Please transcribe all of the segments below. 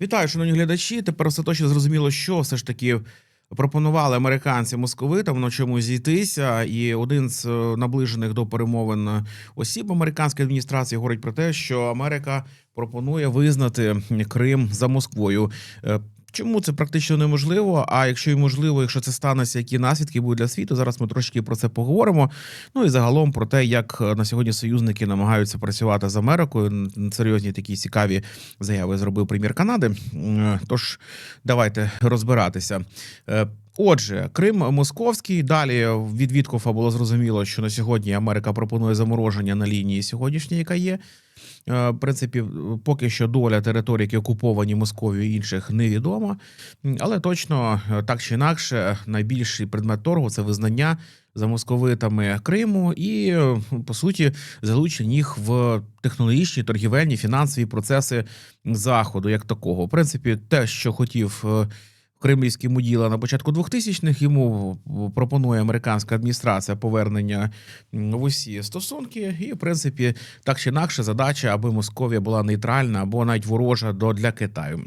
Вітаю, шановні глядачі. Тепер остаточно зрозуміло, що все ж таки пропонували американці московитам на чому зійтися. І один з е, наближених до перемовин осіб американської адміністрації говорить про те, що Америка пропонує визнати Крим за Москвою. Е, Чому це практично неможливо? А якщо і можливо, якщо це станеться, які наслідки будуть для світу? Зараз ми трошки про це поговоримо. Ну і загалом про те, як е, на сьогодні союзники намагаються працювати з Америкою. Серйозні такі цікаві заяви зробив прем'єр Канади. Тож давайте розбиратися. Е, Отже, Крим Московський. Далі від Віткофа було зрозуміло, що на сьогодні Америка пропонує замороження на лінії сьогоднішньої, яка є. Е, В принципі, поки що доля територій, які окуповані Московією і інших, невідома. Але точно е, так чи інакше, найбільший предмет торгу це визнання за московитами Криму і, е, по суті, залучення їх в технологічні, торгівельні, фінансові процеси заходу, як такого. В принципі, те, що хотів. Кремлівський муділа на початку 2000-х йому пропонує американська адміністрація повернення в усі стосунки, і в принципі так чи інакше задача, аби Московія була нейтральна або навіть ворожа до для Китаю.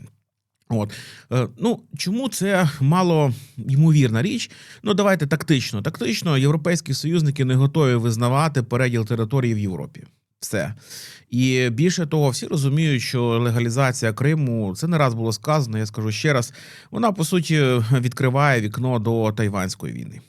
От Е, ну чому це мало ймовірна річ? Ну давайте тактично. Тактично європейські союзники не готові визнавати переділ території в Європі. Все і більше того, всі розуміють, що легалізація Криму це не раз було сказано. Я скажу ще раз. Вона по суті відкриває вікно до тайванської війни.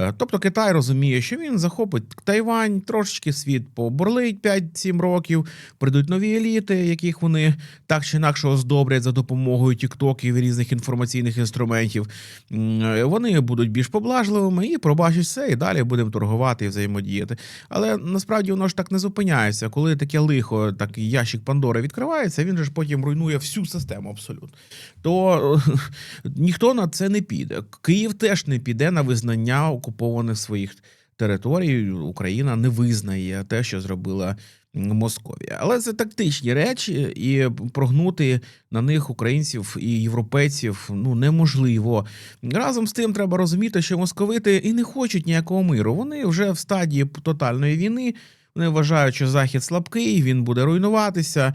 Е, Тобто Китай розуміє, що він захопить Тайвань, трошечки світ побурлить 5-7 років, прийдуть нові еліти, яких вони так чи інакше оздоблять за допомогою тіктоків і різних інформаційних інструментів. Е, Вони будуть більш поблажливими і пробачать все, і далі будемо торгувати і взаємодіяти. Але насправді воно ж так не зупиняється. Коли таке лихо, такий ящик Пандори відкривається, він же ж потім руйнує всю систему абсолютно. То ніхто на це не піде. Київ теж не піде на визнання окупованих своїх територій. Україна не визнає те, що зробила Московія. Але це тактичні речі, і прогнути на них українців і європейців ну неможливо. Разом з тим треба розуміти, що московити і не хочуть ніякого миру. Вони вже в стадії тотальної війни. Вони вважають, що захід слабкий, він буде руйнуватися.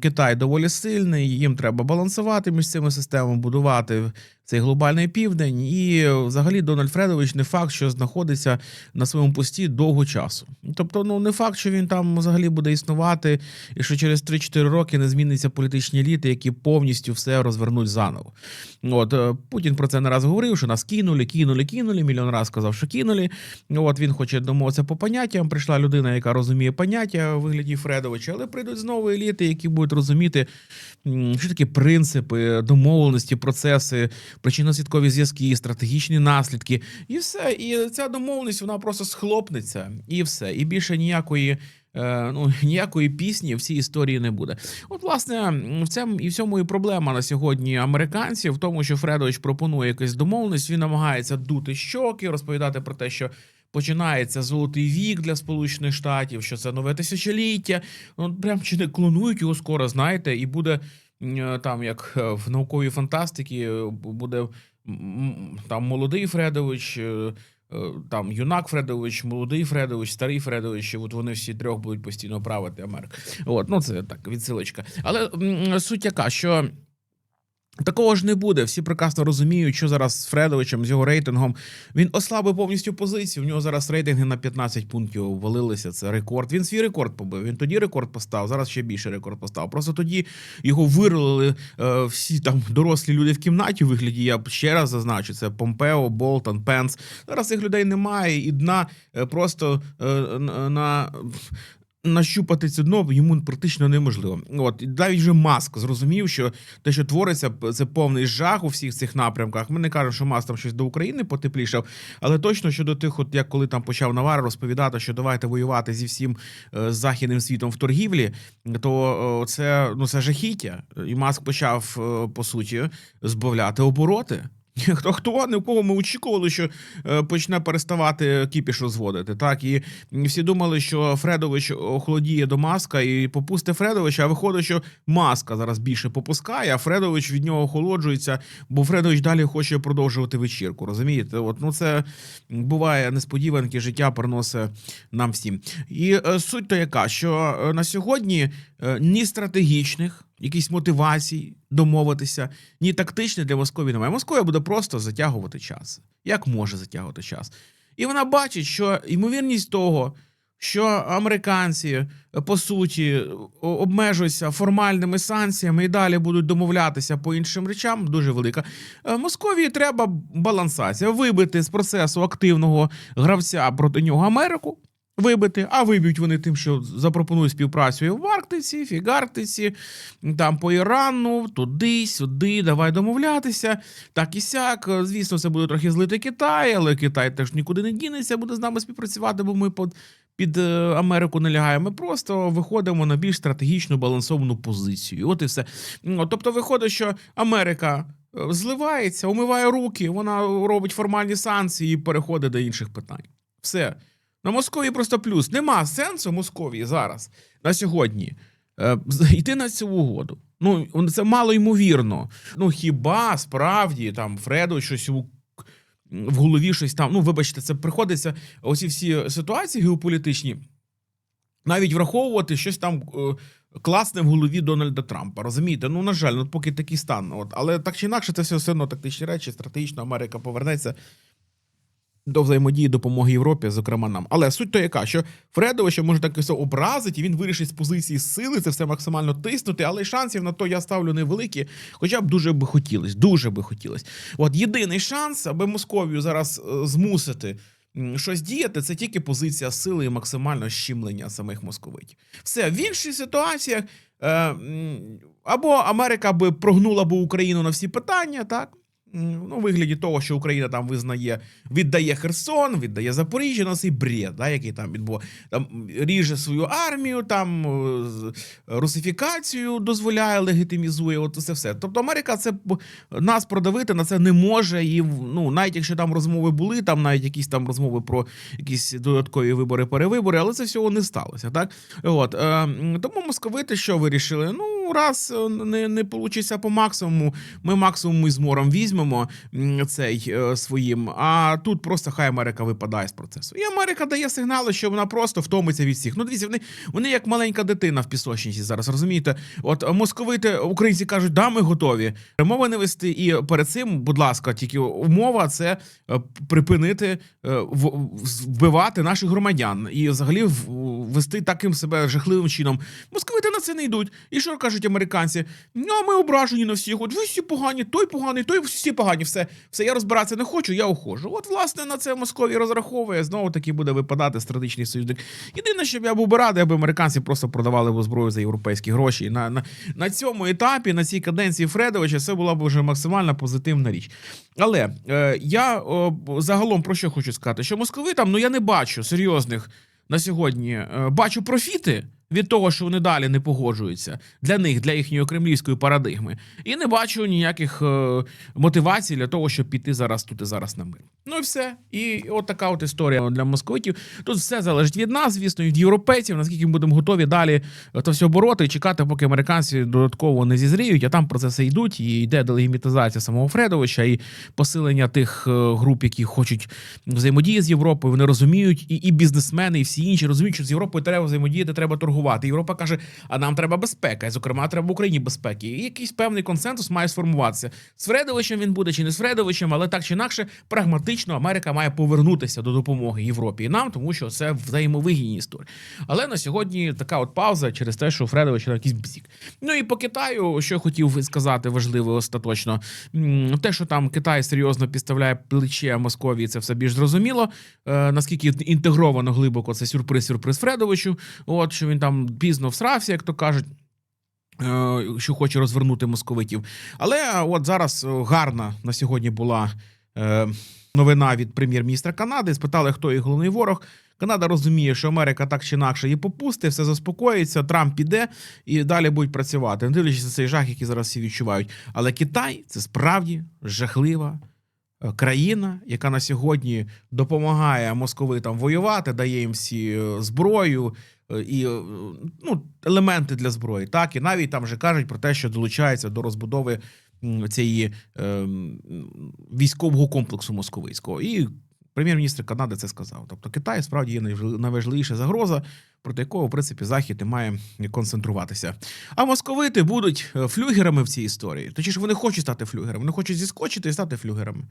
Китай доволі сильний. Їм треба балансувати між цими системами, будувати цей глобальний південь. І взагалі Дональд Фредович не факт, що знаходиться на своєму пості довго часу. Тобто, ну не факт, що він там взагалі буде існувати, і що через 3-4 роки не зміниться політичні еліти, які повністю все розвернуть заново. От е, Путін про це не раз говорив, що нас кинули, кинули, кинули. Мільйон раз сказав, що кинули. От він хоче домовитися по поняттям. Прийшла людина, яка розуміє поняття у вигляді Фредовича, але прийдуть знову еліти, які будуть розуміти, що такі принципи, домовленості, процеси, причинно-свідкові зв'язки, стратегічні наслідки, і все. І ця домовленість вона просто схлопнеться, і все. І більше ніякої. е, Ну, ніякої пісні в цій історії не буде. От, власне, в цьому і в цьому і проблема на сьогодні американців, в тому, що Фредович пропонує якусь домовленість, він намагається дути щоки, розповідати про те, що починається золотий вік для Сполучених Штатів, що це нове тисячоліття. Ну, прям чи не клонують його скоро, знаєте, і буде там, як е, в науковій фантастиці, е, буде там молодий Фредович. е, е, Там юнак Фредович, молодий Фредович, старий Фредович, от вони всі трьох будуть постійно правити Америку. От, ну це так, відсилочка. Але суть яка, що такого ж не буде. Всі прекрасно розуміють, що зараз з Фредовичем, з його рейтингом. Він ослабив повністю позицію. В нього зараз рейтинги на 15 пунктів валилися. Це рекорд. Він свій рекорд побив. Він тоді рекорд поставив, зараз ще більше рекорд поставив. Просто тоді його виролили е, всі там дорослі люди в кімнаті у вигляді. Я ще раз зазначу, це Помпео, Болтон, Пенс. Зараз цих людей немає, і дна е, просто е, на. На Нащупати це дно йому практично неможливо. От навіть вже маск зрозумів, що те, що твориться, це повний жах у всіх цих напрямках. Ми не кажемо, що Маск там щось до України потеплішав, але точно щодо тих, от як коли там почав Навар розповідати, що давайте воювати зі всім е, західним світом в торгівлі, то е, це ну це жахіття. І Маск почав е, по суті збавляти обороти. Хто хто не в кого ми очікували, що е, почне переставати кіпіш розводити. Так і всі думали, що Фредович охолодіє до маска і попусте Фредовича. А виходить, що маска зараз більше попускає, а Фредович від нього охолоджується, бо Фредович далі хоче продовжувати вечірку. Розумієте? От ну це буває несподіванки, життя приносить нам всім. І е, суть то яка, що е, на сьогодні ні стратегічних. Якісь мотивації домовитися, ні тактичних для Московії немає. Московія буде просто затягувати час. Як може затягувати час? І вона бачить, що ймовірність того, що американці е, по суті обмежуються формальними санкціями і далі будуть домовлятися по іншим речам, дуже велика. Е, Московії треба балансація, вибити з процесу активного гравця проти нього Америку. Вибити, а виб'ють вони тим, що запропонують співпрацю і в Арктиці, Фігарктиці, там по Ірану, туди, сюди, давай домовлятися. Так і сяк. Звісно, це буде трохи злити Китай, але Китай теж нікуди не дінеться, буде з нами співпрацювати, бо ми під, під е, Америку не лягаємо. Ми просто виходимо на більш стратегічну балансовану позицію. От і все. Тобто, виходить, що Америка. е, Зливається, умиває руки, вона робить формальні санкції і переходить до інших питань. Все. На Московії просто плюс. Нема сенсу Московії зараз на сьогодні е, йти на цю угоду. Ну, це мало ймовірно. Ну, хіба справді там Фредо щось у в голові щось там. Ну, вибачте, це приходиться оці всі ситуації геополітичні, навіть враховувати щось там е, класне в голові Дональда Трампа. Розумієте? Ну, на жаль, ну поки такий стан. От. Але так чи інакше, це все одно тактичні речі, стратегічно Америка повернеться до взаємодії допомоги Європі, зокрема нам. Але суть то яка, що Фредовича може так все образити, і він вирішить з позиції сили це все максимально тиснути, але шансів на то я ставлю невеликі, хоча б дуже би хотілось, дуже би хотілось. От єдиний шанс, аби Московію зараз е, змусити. Щось діяти, це тільки позиція сили і максимального щемлення самих московитів. Все в інших ситуаціях е, або Америка би прогнула би Україну на всі питання, так Ну, вигляді того, що Україна там визнає, віддає Херсон, віддає Запоріжжя, на цей бред, да, який там відбув. Там ріже свою армію, там е, русифікацію дозволяє, легітимізує. От це все. Тобто Америка це нас продавити на це не може. І ну, навіть якщо там розмови були, там навіть якісь там розмови про якісь додаткові вибори, перевибори, але це всього не сталося. Так, от е, тому московити що вирішили? Ну, раз е, не, не получиться по максимуму, ми максимум із мором візьмемо цей е, своїм. А тут просто хай Америка випадає з процесу. І Америка дає сигнали, що вона просто втомиться від всіх. Ну, дивіться, вони, вони як маленька дитина в пісочниці зараз. Розумієте? От е, московити, українці кажуть, да, ми готові перемовини вести. І перед цим, будь ласка, тільки умова це припинити вбивати наших громадян і взагалі в- вести таким себе жахливим чином. Московити на це не йдуть. І що кажуть американці? Ну, ми ображені на всіх. От ви всі погані, той поганий, той всі погані. Все, все, я розбиратися не хочу, я ухожу. От, власне, на це Московія розраховує. Знову таки буде випадати стратегічний союзник. Єдине, що б я був би радий, аби американці просто продавали зброю за європейські гроші. І На, на, на цьому етапі, на цій каденції Фредовича, це була б вже максимально позитивна річ. Але е, я о, загалом про що хочу сказати? Що московитам, ну я не бачу серйозних на сьогодні. е, бачу профіти від того, що вони далі не погоджуються для них, для їхньої кремлівської парадигми, і не бачу ніяких е, мотивацій для того, щоб піти зараз тут і зараз на мир. Ну і все. І от така от історія для московитів. Тут все залежить від нас, звісно, від європейців, наскільки ми будемо готові далі то все бороти і чекати, поки американці додатково не зізріють, а там процеси йдуть, і йде делегімітизація самого Фредовича і посилення тих е, груп, які хочуть взаємодії з Європою. Вони розуміють, і, і бізнесмени, і всі інші розуміють, що з Європою треба взаємодіяти, треба торгувати. Європа каже, а нам треба безпека. І, зокрема, треба Україні безпеки. І якийсь певний консенсус має сформуватися. З Фредовичем він буде чи не з Фредовичем, але так чи інакше, прагматично Америка має повернутися до допомоги Європі і нам, тому що це взаємовигідні історії. Але на сьогодні така от пауза через те, що Фредович на якийсь бзік. Ну і по Китаю, що хотів сказати важливо остаточно, те, що там Китай серйозно підставляє плече Московії, це все більш зрозуміло. Е, наскільки інтегровано глибоко це сюрприз, сюрприз Фредовичу. От що він там пізно всрався, як то кажуть. е, Що хоче розвернути московитів. Але от зараз е, гарна на сьогодні була е, новина від прем'єр-міністра Канади. Спитали, хто їх головний ворог. Канада розуміє, що Америка так чи інакше її попусти, все заспокоїться, Трамп піде і далі будуть працювати, не дивлячись на цей жах, який зараз всі відчувають. Але Китай це справді жахлива е, країна, яка на сьогодні допомагає московитам воювати, дає їм всі е, зброю е, і е, ну, елементи для зброї. Так, і навіть там вже кажуть про те, що долучається до розбудови цієї е, військового комплексу московицького. І Прем'єр-міністр Канади це сказав. Тобто Китай справді є найважливіша загроза, проти якого, в принципі, Захід і має концентрувати А московити будуть е, флюгерами в цій історії. Точніше, вони хочуть стати флюгерами, вони хочуть зіскочити і стати флюгерами.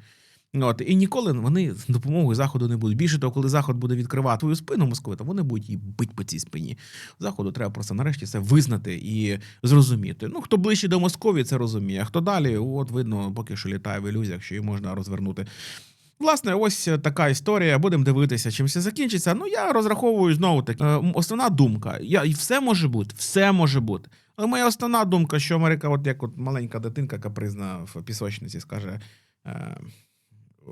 От, і ніколи вони з допомогою заходу не будуть. Більше того, коли заход буде відкривати твою спину московитам, вони будуть її бити по цій спині. Заходу треба просто нарешті це визнати і зрозуміти. Ну хто ближче до Московії, це розуміє. А хто далі, от видно, поки що літає в ілюзіях, що її можна розвернути. Власне, ось така історія. Будемо дивитися, чим все закінчиться. Ну я розраховую знову таки. е, Основна думка. Я і все може бути, все може бути. Але моя основна думка, що Америка, от як от маленька дитинка капризна в пісочниці, скаже. Е,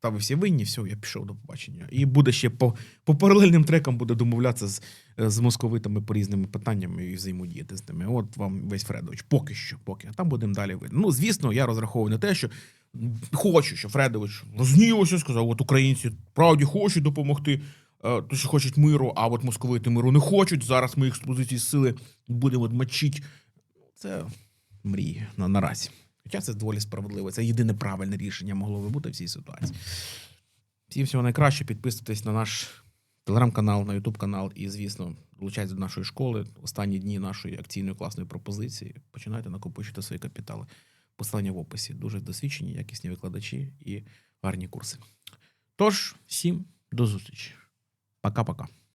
та ви всі винні, все, я пішов до побачення. І буде ще по, по паралельним трекам буде домовлятися з, з московитами по різними питаннями і взаємодіяти з ними. От вам весь Фредович. Поки що, поки. А там будемо далі видно. Ну, звісно, я розраховую на те, що хочу, що Фредович рознівся, сказав, от українці правді хочуть допомогти, е, то що хочуть миру, а от московити миру не хочуть. Зараз ми їх з позиції сили будемо мочити. Це мрії на, наразі. Хоча це доволі справедливо. Це єдине правильне рішення могло би бути в цій ситуації. Всім всього найкраще. Підписуйтесь на наш телеграм-канал, на ютуб канал і, звісно, долучайтесь до нашої школи. Останні дні нашої акційної класної пропозиції. Починайте накопичити свої капітали. Посилання в описі. Дуже досвідчені, якісні викладачі і гарні курси. Тож, всім до зустрічі. Пока-пока.